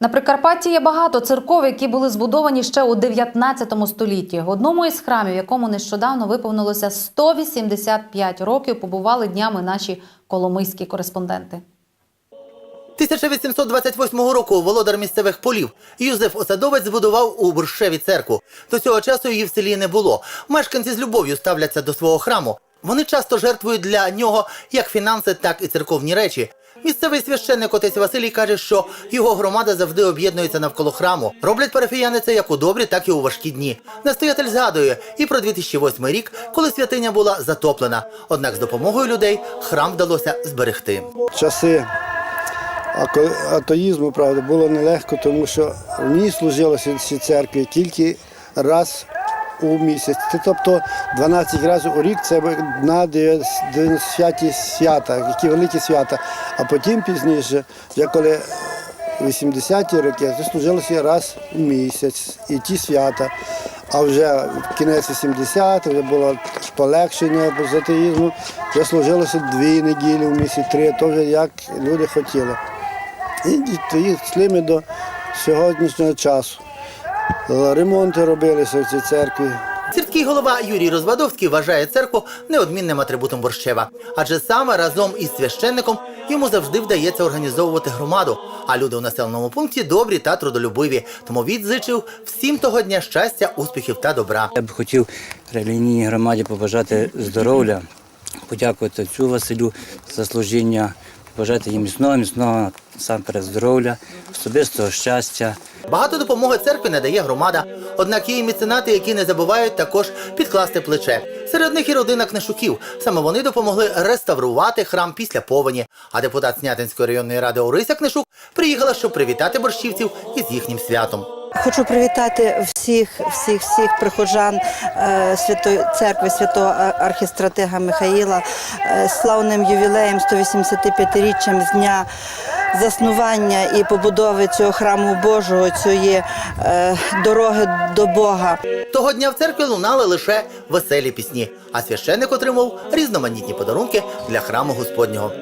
На Прикарпатті є багато церков, які були збудовані ще у 19 столітті. В одному із храмів, якому нещодавно виповнилося 185 років, побували днями наші коломийські кореспонденти. 1828 року володар місцевих полів Юзеф Осадовець збудував у Буршеві церкву. До цього часу її в селі не було. Мешканці з любов'ю ставляться до свого храму. Вони часто жертвують для нього як фінанси, так і церковні речі. Місцевий священник отець Василій каже, що його громада завжди об'єднується навколо храму. Роблять парафіяни це як у добрі, так і у важкі дні. Настоятель згадує і про 2008 рік, коли святиня була затоплена. Однак з допомогою людей храм вдалося зберегти. часи атеїзму, правда, було нелегко, тому що в ній служилося ці церкві тільки раз у місяць. Це, Тобто 12 разів у рік це на 90 свята, які великі свята. А потім пізніше, вже коли 80-ті роки, це служилося раз у місяць і ті свята. А вже в кінець 80-х вже було полегшення з атеїзму, вже служилося дві неділі в місяць, три, то вже як люди хотіли. І йшли ми до сьогоднішнього часу. Ремонти робилися в цій церкві. Сільський голова Юрій Розвадовський вважає церкву неодмінним атрибутом Борщева, адже саме разом із священником йому завжди вдається організовувати громаду. А люди у населеному пункті добрі та трудолюбиві. Тому відзичив всім того дня щастя, успіхів та добра. Я б хотів релігійній громаді побажати здоров'я, подякувати отцю Василю за служіння, побажати їм міцного, міцного насамперед здоров'я, особистого щастя. Багато допомоги церкві надає громада. Однак є і меценати, які не забувають також підкласти плече. Серед них і родина Книшуків. Саме вони допомогли реставрувати храм після повені. А депутат Снятинської районної ради Орися Книшук приїхала, щоб привітати борщівців із їхнім святом. Хочу привітати всіх, всіх, всіх прихожан е, Святої церкви святого архістратига Михаїла е, з славним ювілеєм 185-річчям з дня заснування і побудови цього храму Божого, цієї е, дороги до Бога. Того дня в церкві лунали лише веселі пісні, а священник отримав різноманітні подарунки для храму Господнього.